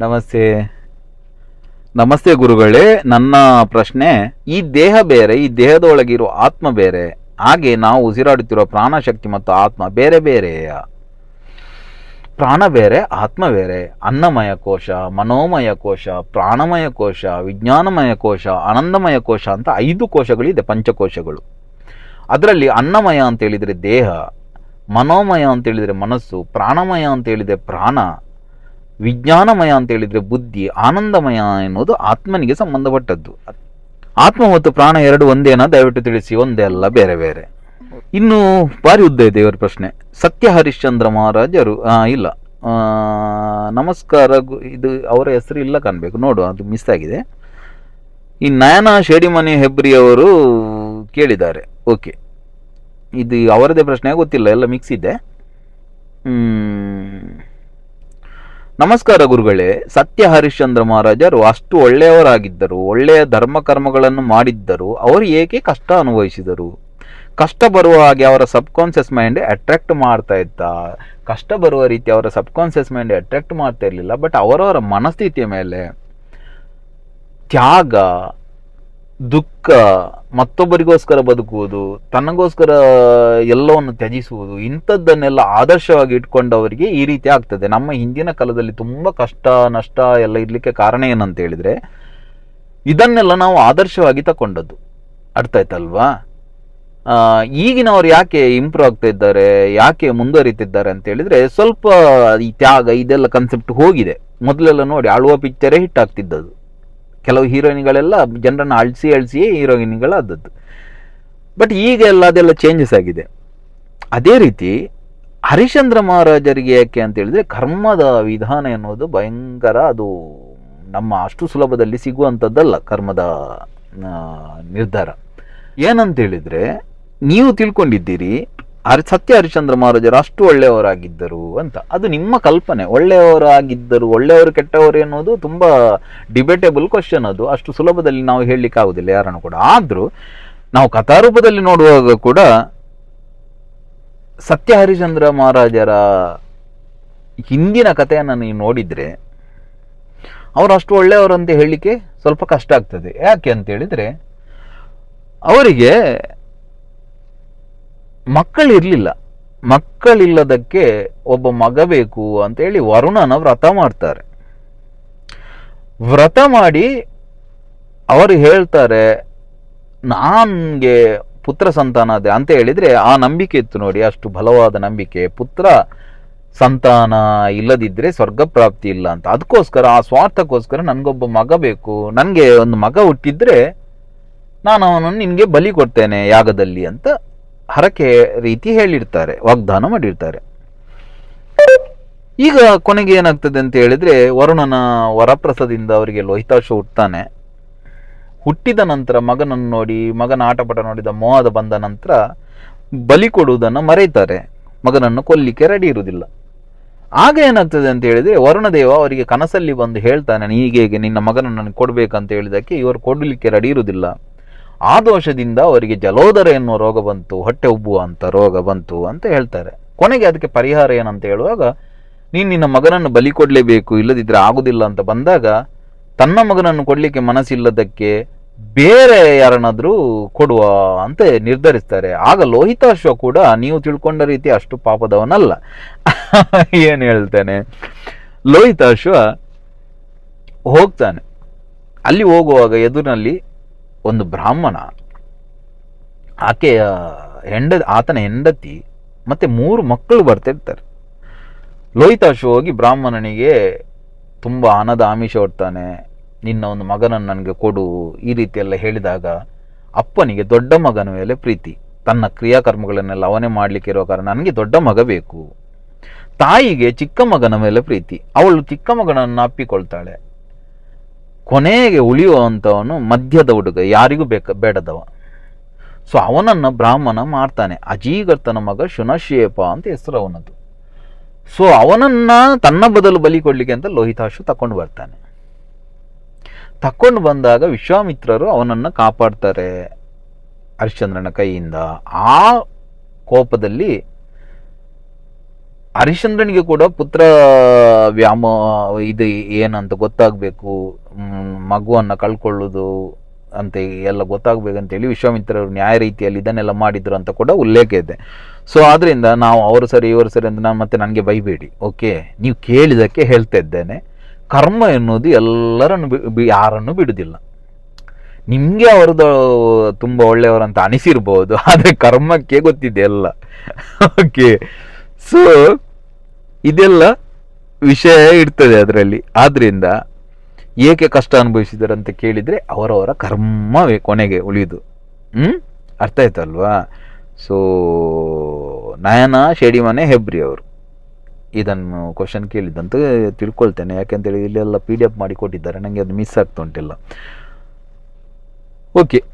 ನಮಸ್ತೆ. ನಮಸ್ತೆ ಗುರುಗಳೇ, ನನ್ನ ಪ್ರಶ್ನೆ, ಈ ದೇಹ ಬೇರೆ, ಈ ದೇಹದೊಳಗಿರುವ ಆತ್ಮ ಬೇರೆ, ಹಾಗೆ ನಾವು ಉಸಿರಾಡುತ್ತಿರುವ ಪ್ರಾಣಶಕ್ತಿ ಮತ್ತು ಆತ್ಮ ಬೇರೆ ಬೇರೆಯ? ಪ್ರಾಣ ಬೇರೆ, ಆತ್ಮ ಬೇರೆ, ಅನ್ನಮಯ ಕೋಶ, ಮನೋಮಯ ಕೋಶ, ಪ್ರಾಣಮಯ ಕೋಶ, ವಿಜ್ಞಾನಮಯ ಕೋಶ, ಆನಂದಮಯ ಕೋಶ ಅಂತ ಐದು ಕೋಶಗಳಿದೆ, ಪಂಚಕೋಶಗಳು. ಅದರಲ್ಲಿ ಅನ್ನಮಯ ಅಂತ ಹೇಳಿದರೆ ದೇಹ, ಮನೋಮಯ ಅಂತ ಹೇಳಿದರೆ ಮನಸ್ಸು, ಪ್ರಾಣಮಯ ಅಂತ ಹೇಳಿದರೆ ಪ್ರಾಣ ವಿಜ್ಞಾನಮಯ ಅಂತ ಹೇಳಿದರೆ ಬುದ್ಧಿ, ಆನಂದಮಯ ಎನ್ನುವುದು ಆತ್ಮನಿಗೆ ಸಂಬಂಧಪಟ್ಟದ್ದು. ಆತ್ಮ ಮತ್ತು ಪ್ರಾಣ ಎರಡು ಒಂದೇನಾ ದಯವಿಟ್ಟು ತಿಳಿಸಿ, ಒಂದೇ ಅಲ್ಲ, ಬೇರೆ ಬೇರೆ. ಇನ್ನು ಭಾರಿ ಉದ್ದ ಇದೆ ಇವರ ಪ್ರಶ್ನೆ. ಸತ್ಯ ಹರಿಶ್ಚಂದ್ರ ಮಹಾರಾಜರು ಇಲ್ಲ. ನಮಸ್ಕಾರ ಇದು ಅವರ ಹೆಸರು ಇಲ್ಲ ಕಾಣಬೇಕು. ನೋಡು, ಅದು ಮಿಸ್ ಆಗಿದೆ. ಈ ನಯನ ಶೇಡಿಮನಿ ಹೆಬ್ರಿ ಅವರು ಕೇಳಿದ್ದಾರೆ. ಓಕೆ. ಇದು ಅವರದೇ ಪ್ರಶ್ನೆ, ಗೊತ್ತಿಲ್ಲ, ಎಲ್ಲ ಮಿಕ್ಸ್ ಇದೆ. ನಮಸ್ಕಾರ ಗುರುಗಳೇ, ಸತ್ಯ ಹರಿಶ್ಚಂದ್ರ ಮಹಾರಾಜರು ಅಷ್ಟು ಒಳ್ಳೆಯವರಾಗಿದ್ದರು, ಒಳ್ಳೆಯ ಧರ್ಮ ಕರ್ಮಗಳನ್ನು ಮಾಡಿದ್ದರು, ಅವರು ಏಕೆ ಕಷ್ಟ ಅನುಭವಿಸಿದರು? ಕಷ್ಟ ಬರುವ ಹಾಗೆ ಅವರ ಸಬ್ಕಾನ್ಷಿಯಸ್ ಮೈಂಡ್ ಅಟ್ರಾಕ್ಟ್ ಮಾಡ್ತಾ ಇತ್ತ ಕಷ್ಟ ಬರುವ ರೀತಿ ಅವರ ಸಬ್ಕಾನ್ಷಿಯಸ್ ಮೈಂಡ್ ಅಟ್ರಾಕ್ಟ್ ಮಾಡ್ತಾ ಇರಲಿಲ್ಲ, ಬಟ್ ಅವರವರ ಮನಸ್ಥಿತಿಯ ಮೇಲೆ ತ್ಯಾಗ ದುಃಖ, ಮತ್ತೊಬ್ಬರಿಗೋಸ್ಕರ ಬದುಕುವುದು, ತನಗೋಸ್ಕರ ಎಲ್ಲವನ್ನು ತ್ಯಜಿಸುವುದು, ಇಂಥದ್ದನ್ನೆಲ್ಲ ಆದರ್ಶವಾಗಿ ಇಟ್ಕೊಂಡವರಿಗೆ ಈ ರೀತಿ ಆಗ್ತದೆ. ನಮ್ಮ ಹಿಂದಿನ ಕಾಲದಲ್ಲಿ ತುಂಬ ಕಷ್ಟ, ನಷ್ಟ ಎಲ್ಲ ಇರಲಿಕ್ಕೆ ಕಾರಣ ಏನಂತ ಹೇಳಿದರೆ, ಇದನ್ನೆಲ್ಲ ನಾವು ಆದರ್ಶವಾಗಿ ತಗೊಂಡದ್ದು ಅರ್ಥ ಆಯ್ತಲ್ವಾ? ಈಗಿನವರು ಈಗಿನವ್ರು ಯಾಕೆ ಇಂಪ್ರೂವ್ ಆಗ್ತಾ ಇದ್ದಾರೆ, ಯಾಕೆ ಮುಂದುವರಿತಿದ್ದಾರೆ ಅಂತ ಹೇಳಿದ್ರೆ, ಸ್ವಲ್ಪ ಈ ತ್ಯಾಗ, ಇದೆಲ್ಲ ಕನ್ಸೆಪ್ಟ್ ಹೋಗಿದೆ. ಮೊದಲೆಲ್ಲ ನೋಡಿ, ಆಳುವ ಪಿಕ್ಚರೇ ಹಿಟ್ ಆಗ್ತಿದ್ದದು ಕೆಲವು ಹೀರೋಯಿನ್ಗಳೆಲ್ಲ ಜನರನ್ನು ಅಳಿಸಿ ಅಳಿಸಿಯೇ ಹೀರೋಯಿನ್ಗಳಾದದ್ದು. ಬಟ್ ಈಗ ಎಲ್ಲ ಅದೆಲ್ಲ ಚೇಂಜಸ್ ಆಗಿದೆ. ಅದೇ ರೀತಿ ಹರಿಶ್ಚಂದ್ರ ಮಹಾರಾಜರಿಗೆ ಯಾಕೆ ಅಂತ ಹೇಳಿದ್ರೆ ಕರ್ಮದ ವಿಧಾನ ಎನ್ನುವುದು ಭಯಂಕರ ಅದು ನಮ್ಮ ಅಷ್ಟು ಸುಲಭದಲ್ಲಿ ಸಿಗುವಂಥದ್ದಲ್ಲ ಕರ್ಮದ ನಿರ್ಧಾರ. ಏನಂತ ಹೇಳಿದ್ರೆ ನೀವು ತಿಳ್ಕೊಂಡಿದ್ದೀರಿ ಹರಿ ಸತ್ಯ ಹರಿಶ್ಚಂದ್ರ ಮಹಾರಾಜರು ಅಷ್ಟು ಒಳ್ಳೆಯವರಾಗಿದ್ದರು ಅಂತ. ಅದು ನಿಮ್ಮ ಕಲ್ಪನೆ. ಒಳ್ಳೆಯವರಾಗಿದ್ದರು, ಒಳ್ಳೆಯವರು ಕೆಟ್ಟವರು ಎನ್ನುವುದು ತುಂಬ ಡಿಬೇಟೇಬಲ್ ಕ್ವಶನ್ ಅದು. ಅಷ್ಟು ಸುಲಭದಲ್ಲಿ ನಾವು ಹೇಳಲಿಕ್ಕೆ ಆಗುದಿಲ್ಲ, ಯಾರನ್ನು ಕೂಡ. ಆದರೂ ನಾವು ಕಥಾರೂಪದಲ್ಲಿ ನೋಡುವಾಗ ಕೂಡ ಸತ್ಯ ಹರಿಶ್ಚಂದ್ರ ಮಹಾರಾಜರ ಹಿಂದಿನ ಕಥೆಯನ್ನು ನೀವು ನೋಡಿದರೆ ಅವರು ಅಷ್ಟು ಒಳ್ಳೆಯವರು ಅಂತ ಹೇಳಲಿಕ್ಕೆ ಸ್ವಲ್ಪ ಕಷ್ಟ ಆಗ್ತದೆ. ಯಾಕೆ ಅಂತ ಹೇಳಿದರೆ ಅವರಿಗೆ ಮಕ್ಕಳಿರಲಿಲ್ಲ. ಮಕ್ಕಳಿಲ್ಲದಕ್ಕೆ ಒಬ್ಬ ಮಗ ಬೇಕು ಅಂತ ಹೇಳಿ ವರುಣನ ವ್ರತ ಮಾಡ್ತಾರೆ. ವ್ರತ ಮಾಡಿ ಅವರು ಹೇಳ್ತಾರೆ, ನನಗೆ ಪುತ್ರ ಸಂತಾನ ಅದೇ. ಅಂತ ಹೇಳಿದ್ರೆ ಆ ನಂಬಿಕೆ ಇತ್ತು ನೋಡಿ, ಅಷ್ಟು ಬಲವಾದ ನಂಬಿಕೆ. ಪುತ್ರ ಸಂತಾನ ಇಲ್ಲದಿದ್ದರೆ ಸ್ವರ್ಗ ಪ್ರಾಪ್ತಿ ಇಲ್ಲ ಅಂತ. ಅದಕ್ಕೋಸ್ಕರ, ಆ ಸ್ವಾರ್ಥಕ್ಕೋಸ್ಕರ ನನಗೊಬ್ಬ ಮಗ ಬೇಕು. ನನಗೆ ಒಂದು ಮಗ ಹುಟ್ಟಿದ್ರೆ ನಾನು ಅವನನ್ನು ನಿನಗೆ ಬಲಿ ಕೊಡ್ತೇನೆ ಯಾಗದಲ್ಲಿ ಅಂತ ಹರಕೆ ರೀತಿ ಹೇಳಿರ್ತಾರೆ, ವಾಗ್ದಾನ ಮಾಡಿರ್ತಾರೆ. ಈಗ ಕೊನೆಗೆ ಏನಾಗ್ತದೆ ಅಂತ ಹೇಳಿದ್ರೆ, ವರುಣನ ವರಪ್ರಸದಿಂದ ಅವರಿಗೆ ಲೋಹಿತಾಶ ಹುಟ್ತಾನೆ. ಹುಟ್ಟಿದ ನಂತರ ಮಗನನ್ನು ನೋಡಿ, ಮಗನ ಆಟಪಾಠ ನೋಡಿದ ಮೋಹದ ಬಂದ ನಂತರ ಬಲಿ ಕೊಡುವುದನ್ನು ಮರೆಯುತ್ತಾರೆ. ಮಗನನ್ನು ಕೊಲ್ಲಿಕ್ಕೆ ರೆಡಿ ಇರುವುದಿಲ್ಲ. ಆಗ ಏನಾಗ್ತದೆ ಅಂತ ಹೇಳಿದ್ರೆ, ವರುಣದೇವ ಅವರಿಗೆ ಕನಸಲ್ಲಿ ಬಂದು ಹೇಳ್ತಾನೆ ಹೀಗೆ ನಿನ್ನ ಮಗನನ್ನು ನನಗೆ ಕೊಡಬೇಕಂತ ಹೇಳಿದಕ್ಕೆ ಇವರು ಕೊಡಲಿಕ್ಕೆ ರೆಡಿ ಇರುವುದಿಲ್ಲ. ಆ ದೋಷದಿಂದ ಅವರಿಗೆ ಜಲೋದರ ಎನ್ನುವ ರೋಗ ಬಂತು, ಹೊಟ್ಟೆ ಉಬ್ಬುವ ಅಂತ ರೋಗ ಬಂತು ಅಂತ ಹೇಳ್ತಾರೆ. ಕೊನೆಗೆ ಅದಕ್ಕೆ ಪರಿಹಾರ ಏನಂತ ಹೇಳುವಾಗ, ನೀನು ನಿನ್ನ ಮಗನನ್ನು ಬಲಿ ಕೊಡಲೇಬೇಕು ಇಲ್ಲದಿದ್ದರೆ ಆಗುದಿಲ್ಲ ಅಂತ ಬಂದಾಗ, ತನ್ನ ಮಗನನ್ನು ಕೊಡಲಿಕ್ಕೆ ಮನಸ್ಸಿಲ್ಲದಕ್ಕೆ ಬೇರೆ ಯಾರನ್ನಾದರೂ ಕೊಡುವ ಅಂತ ನಿರ್ಧರಿಸ್ತಾರೆ. ಆಗ ಲೋಹಿತಾಶ್ವ ಕೂಡ, ನೀವು ತಿಳ್ಕೊಂಡ ರೀತಿ ಅಷ್ಟು ಪಾಪದವನಲ್ಲ. ಏನು ಹೇಳ್ತೇನೆ? ಲೋಹಿತಾಶ್ವ ಹೋಗ್ತಾನೆ. ಅಲ್ಲಿ ಹೋಗುವಾಗ ಎದುರಿನಲ್ಲಿ ಒಂದು ಬ್ರಾಹ್ಮಣ, ಆಕೆಯ ಹೆಂಡ, ಆತನ ಹೆಂಡತಿ ಮತ್ತೆ ಮೂರು ಮಕ್ಕಳು ಬರ್ತಿರ್ತಾರೆ. ಲೋಹಿತಾಶ್ವ ಹೋಗಿ ಬ್ರಾಹ್ಮಣನಿಗೆ ತುಂಬ ಹಣದ ಆಮಿಷ ಹೊಡ್ತಾನೆ ನಿನ್ನ ಒಂದು ಮಗನನ್ನು ನನಗೆ ಕೊಡು, ಈ ರೀತಿ ಎಲ್ಲ ಹೇಳಿದಾಗ ಅಪ್ಪನಿಗೆ ದೊಡ್ಡ ಮಗನ ಮೇಲೆ ಪ್ರೀತಿ. ತನ್ನ ಕ್ರಿಯಾಕರ್ಮಗಳನ್ನೆಲ್ಲ ಅವನೇ ಮಾಡಲಿಕ್ಕೆ ಇರೋ ಕಾರಣ ನನಗೆ ದೊಡ್ಡ ಮಗ ಬೇಕು. ತಾಯಿಗೆ ಚಿಕ್ಕ ಮಗನ ಮೇಲೆ ಪ್ರೀತಿ. ಅವಳು ಚಿಕ್ಕ ಮಗನನ್ನು ಅಪ್ಪಿಕೊಳ್ತಾಳೆ. ಕೊನೆಗೆ ಉಳಿಯುವಂಥವನು ಮಧ್ಯದ ಹುಡುಗ ಯಾರಿಗೂ ಬೇಕ, ಬೇಡದವ. ಸೊ ಅವನನ್ನು ಬ್ರಾಹ್ಮಣ ಮಾಡ್ತಾನೆ. ಅಜೀಗರ್ತನ ಮಗ ಶುನಶೇಪ ಅಂತ ಹೆಸರು ಅವನದು ಸೊ ಅವನನ್ನ ತನ್ನ ಬದಲು ಬಲಿ ಕೊಡ್ಲಿಕ್ಕೆ ಅಂತ ಲೋಹಿತಾಶು ತಕೊಂಡು ಬರ್ತಾನೆ. ತಕೊಂಡು ಬಂದಾಗ ವಿಶ್ವಾಮಿತ್ರರು ಅವನನ್ನು ಕಾಪಾಡ್ತಾರೆ ಹರಿಶ್ಚಂದ್ರನ ಕೈಯಿಂದ. ಆ ಕೋಪದಲ್ಲಿ ಹರಿಶ್ಚಂದ್ರನಿಗೆ ಕೂಡ ಪುತ್ರ ವ್ಯಾಮ, ಇದು ಏನಂತ ಗೊತ್ತಾಗಬೇಕು. ಮಗುವನ್ನು ಕಳ್ಕೊಳ್ಳೋದು ಅಂತ ಎಲ್ಲ ಗೊತ್ತಾಗಬೇಕಂತೇಳಿ ವಿಶ್ವಾಮಿತ್ರರು ನ್ಯಾಯ ರೀತಿಯಲ್ಲಿ ಇದನ್ನೆಲ್ಲ ಮಾಡಿದ್ರು ಅಂತ ಕೂಡ ಉಲ್ಲೇಖ ಇದೆ. ಸೊ ಆದ್ದರಿಂದ ನಾವು ಅವರು ಸರಿ, ಇವರು ಸರಿ ಅಂತ ನಾನು ಮತ್ತೆ ನನಗೆ ಬೈಬೇಡಿ ಓಕೆ ನೀವು ಕೇಳಿದಕ್ಕೆ ಹೇಳ್ತಾ ಇದ್ದೇನೆ. ಕರ್ಮ ಎನ್ನುವುದು ಎಲ್ಲರನ್ನು ಬಿ- ಯಾರನ್ನು ಬಿಡುವುದಿಲ್ಲ. ನಿಮಗೆ ಅವರದ್ದು ತುಂಬ ಒಳ್ಳೆಯವರಂತ ಅನಿಸಿರ್ಬೋದು, ಆದರೆ ಕರ್ಮಕ್ಕೆ ಗೊತ್ತಿದೆ ಎಲ್ಲ. ಓಕೆ ಸೊ ಇದೆಲ್ಲ ವಿಷಯ ಇರ್ತದೆ ಅದರಲ್ಲಿ. ಆದ್ರಿಂದ ಏಕೆ ಕಷ್ಟ ಅನುಭವಿಸಿದ್ದಾರೆ ಅಂತ ಕೇಳಿದರೆ ಅವರವರ ಕರ್ಮವೇ ಕೊನೆಗೆ ಉಳಿದು. ಹ್ಞೂ ಅರ್ಥ ಆಯ್ತಲ್ವಾ? ಸೊ ನಯನ ಶೇಡಿಮನೆ ಹೆಬ್ರಿ ಅವರು. ಇದನ್ನು ಕ್ವಶನ್ ಕೇಳಿದ್ದಂತ ತಿಳ್ಕೊಳ್ತೇನೆ. ಯಾಕೆಂತೇಳಿ ಇಲ್ಲೆಲ್ಲ ಪಿ ಡಿ ಎಫ್ ಮಾಡಿ ಕೊಟ್ಟಿದ್ದಾರೆ ನನಗೆ ಅದು ಮಿಸ್ ಆಗ್ತಾ ಉಂಟಿಲ್ಲ. ಓಕೆ